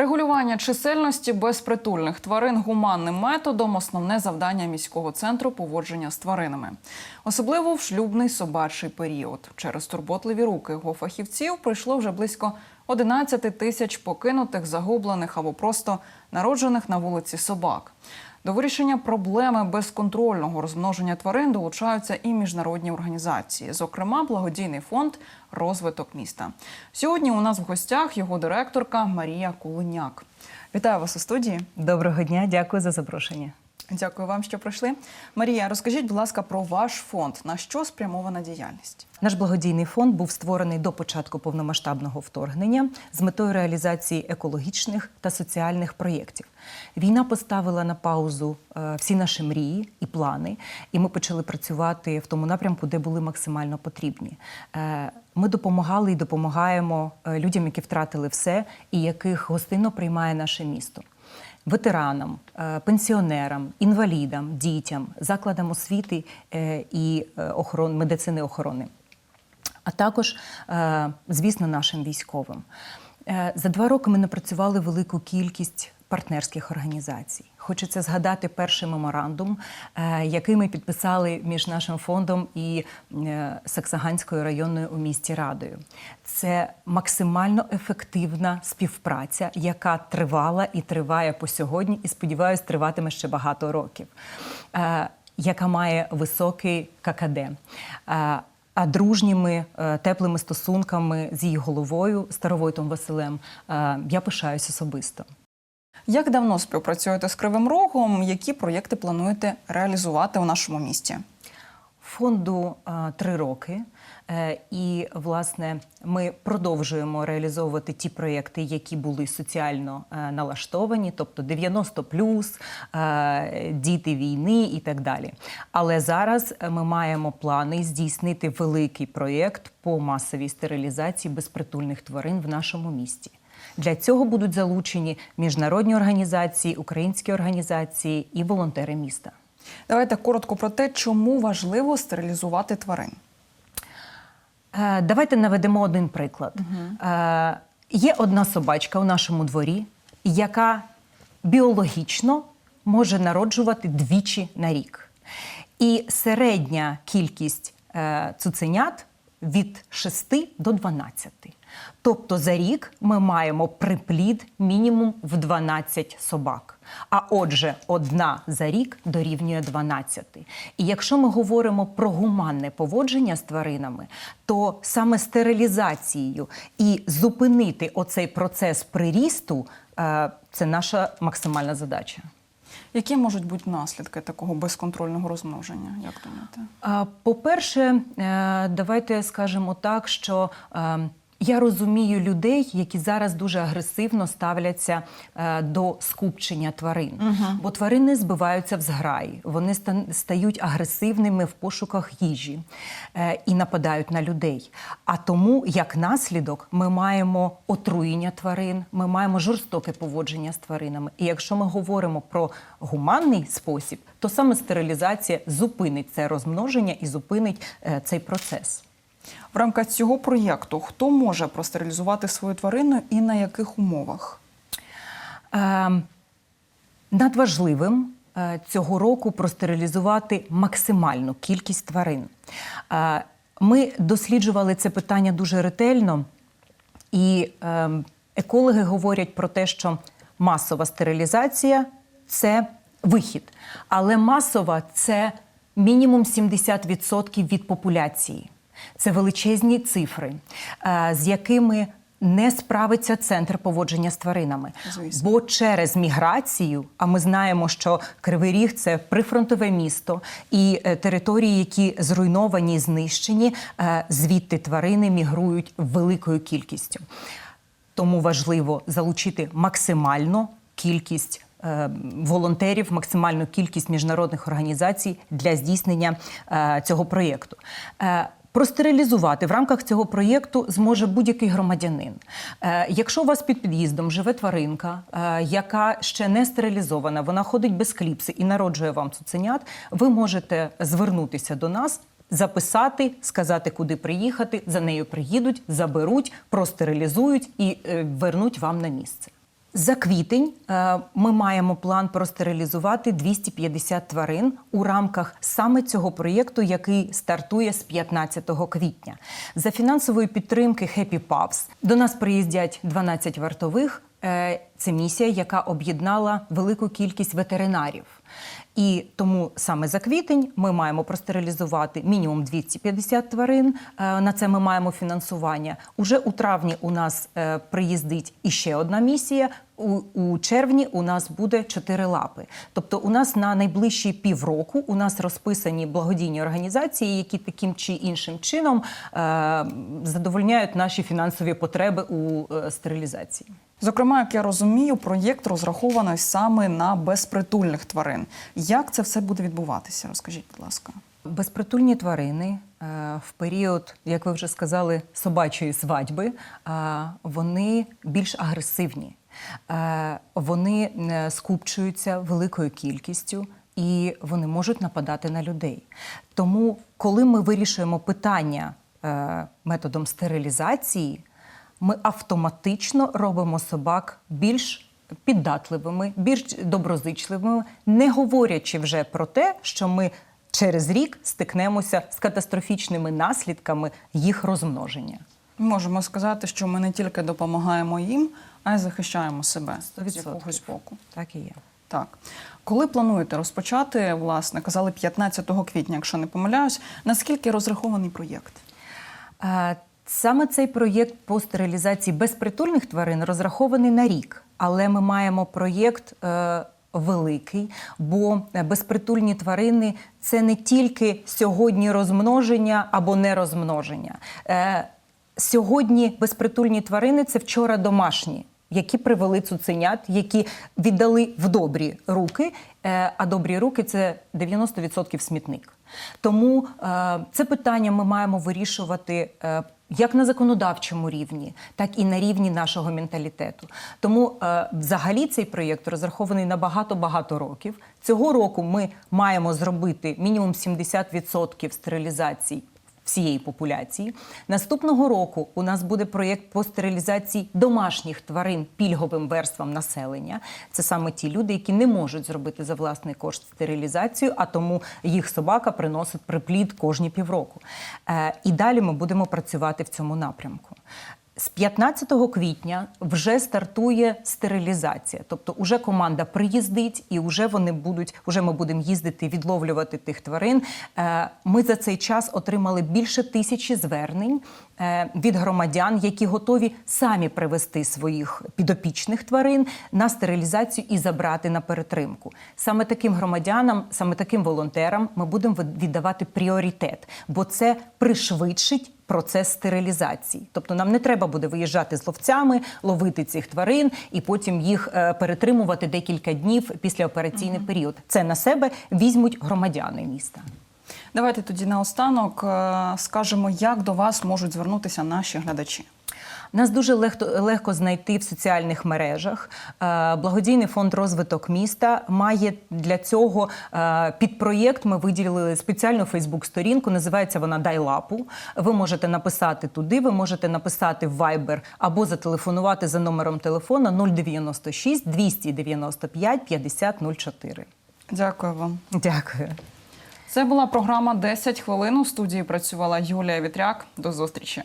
Регулювання чисельності безпритульних тварин гуманним методом основне завдання міського центру поводження з тваринами, особливо в шлюбний собачий період. Через турботливі руки його фахівців прийшло вже близько 11 тисяч покинутих, загублених або просто народжених на вулиці собак. До вирішення проблеми безконтрольного розмноження тварин долучаються і міжнародні організації, зокрема благодійний фонд розвиток міста. Сьогодні у нас в гостях його директорка Марія Кулиняк. Вітаю вас у студії. Доброго дня, дякую за запрошення. Дякую вам, що прийшли. Марія, розкажіть, будь ласка, про ваш фонд. На що спрямована діяльність? Наш благодійний фонд був створений до початку повномасштабного вторгнення з метою реалізації екологічних та соціальних проєктів. Війна поставила на паузу е, всі наші мрії і плани, і ми почали працювати в тому напрямку, де були максимально потрібні. Е, Ми допомагали і допомагаємо е, людям, які втратили все, і яких гостинно приймає наше місто. Ветеранам, е, пенсіонерам, інвалідам, дітям, закладам освіти е, і е, охорон, медицини охорони, а також, звісно, нашим військовим. За два роки ми напрацювали велику кількість партнерських організацій. Хочеться згадати перший меморандум, е, який ми підписали між нашим фондом і е, Саксаганською районною у місті Радою. Це максимально ефективна співпраця, яка тривала і триває по сьогодні, і сподіваюся, триватиме ще багато років, е, яка має високий ККД. А дружніми теплими стосунками з її головою Старовойтом Василем я пишаюсь особисто. Як давно співпрацюєте з Кривим Рогом? Які проєкти плануєте реалізувати у нашому місті? Фонду е, три роки, Е, і власне ми продовжуємо реалізовувати ті проєкти, які були соціально е, налаштовані, тобто 90+, е, діти війни і так далі. Але зараз ми маємо плани здійснити великий проєкт по масовій стерилізації безпритульних тварин в нашому місті. Для цього будуть залучені міжнародні організації, українські організації і волонтери міста. Давайте коротко про те, чому важливо стерилізувати тварин. Е, Давайте наведемо один приклад. Е, Є одна собачка у нашому дворі, яка біологічно може народжувати двічі на рік. І середня кількість е, цуценят від 6 до 12. Тобто за рік ми маємо приплід мінімум в 12 собак. А отже, одна за рік дорівнює 12. І якщо ми говоримо про гуманне поводження з тваринами, то саме стерилізацією і зупинити оцей процес прирісту е, це наша максимальна задача. Які можуть бути наслідки такого безконтрольного розмноження? Як думаєте? По-перше, е, давайте скажемо так, що е, я розумію людей, які зараз дуже агресивно ставляться е, до скупчення тварин, бо тварини збиваються в зграї, вони ста- стають агресивними в пошуках їжі е, і нападають на людей. А тому, як наслідок, ми маємо отруєння тварин, ми маємо жорстоке поводження з тваринами. І якщо ми говоримо про гуманний спосіб, то саме стерилізація зупинить це розмноження і зупинить е, цей процес. В рамках цього проєкту хто може простерилізувати свою тварину і на яких умовах? Е, надважливим цього року простерилізувати максимальну кількість тварин. Е, ми досліджували це питання дуже ретельно, і е, екологи говорять про те, що масова стерилізація це вихід, але масова це мінімум 70% від популяції. Це величезні цифри, е, з якими не справиться центр поводження з тваринами. Звісно. Бо через міграцію, а ми знаємо, що Кривий Ріг це прифронтове місто, і е, території, які зруйновані, знищені, е, звідти тварини мігрують великою кількістю. Тому важливо залучити максимально кількість волонтерів, максимальну кількість міжнародних організацій для здійснення цього проєкту. Простерилізувати в рамках цього проєкту зможе будь-який громадянин. Е, Якщо у вас під під'їздом живе тваринка, е, яка ще не стерилізована, вона ходить без кліпси і народжує вам цуценят, ви можете звернутися до нас. Записати, сказати, куди приїхати, за нею приїдуть, заберуть, простерилізують і е, вернуть вам на місце. За квітень е, ми маємо план простерилізувати 250 тварин у рамках саме цього проєкту, який стартує з 15 квітня. За фінансової підтримки Happy Pups до нас приїздять 12 вартових. Це місія, яка об'єднала велику кількість ветеринарів. І тому саме за квітень ми маємо простерилізувати мінімум 250 тварин. Е, На це ми маємо фінансування. Уже у травні у нас е, приїздить іще одна місія. У, червні у нас буде чотири лапи. Тобто, у нас на найближчі півроку у нас розписані благодійні організації, які таким чи іншим чином е, задовольняють наші фінансові потреби у стерилізації. Зокрема, як я розумію, проєкт розрахований саме на безпритульних тварин. Як це все буде відбуватися? Розкажіть, будь ласка. Безпритульні тварини е, в період, як ви вже сказали, собачої свадьби, е, вони більш агресивні. Е, Вони скупчуються великою кількістю і вони можуть нападати на людей. Тому, коли ми вирішуємо питання методом стерилізації, ми автоматично робимо собак більш піддатливими, більш доброзичливими, не говорячи вже про те, що ми через рік стикнемося з катастрофічними наслідками їх розмноження. Можемо сказати, що ми не тільки допомагаємо їм, а й захищаємо себе Сто з якогось боку. Так і є. Так. Коли плануєте розпочати, власне, казали 15 квітня, якщо не помиляюсь, наскільки розрахований проєкт? Е, Саме цей проєкт по стерилізації безпритульних тварин розрахований на рік, але ми маємо проєкт. е, Великий, бо безпритульні тварини це не тільки сьогодні розмноження або не розмноження. Е, Сьогодні безпритульні тварини це вчора домашні, які привели цуценят, які віддали в добрі руки. е, А добрі руки це 90% смітник. Тому е, це питання ми маємо вирішувати. Як на законодавчому рівні, так і на рівні нашого менталітету. Тому е, взагалі цей проєкт розрахований на багато-багато років. Цього року ми маємо зробити мінімум 70% стерилізацій всієї популяції. Наступного року у нас буде проєкт по стерилізації домашніх тварин пільговим верствам населення. Це саме ті люди, які не можуть зробити за власний кошт стерилізацію, а тому їх собака приносить приплід кожні півроку. Е, і далі ми будемо працювати в цьому напрямку. З 15 квітня вже стартує стерилізація, тобто уже команда приїздить, і вже вони будуть, вже ми будемо їздити відловлювати тих тварин. Е, Ми за цей час отримали більше тисячі звернень е, від громадян, які готові самі привезти своїх підопічних тварин на стерилізацію і забрати на перетримку. Саме таким громадянам, саме таким волонтерам, ми будемо віддавати пріоритет, бо це пришвидшить процес стерилізації. Тобто нам не треба буде виїжджати з ловцями, ловити цих тварин і потім їх е, перетримувати декілька днів після операційний період. Це на себе візьмуть громадяни міста. Давайте тоді наостанок е, скажемо, як до вас можуть звернутися наші глядачі. Нас дуже легко, легко знайти в соціальних мережах. Е, Благодійний фонд розвиток міста має для цього е, під проєкт. Ми виділили спеціальну Фейсбук-сторінку. Називається вона Дай лапу. Ви можете написати туди, ви можете написати в Viber або зателефонувати за номером телефона 096 295 50 04. Дякую вам. Дякую. Це була програма «10 хвилин. У студії працювала Юлія Вітряк. До зустрічі.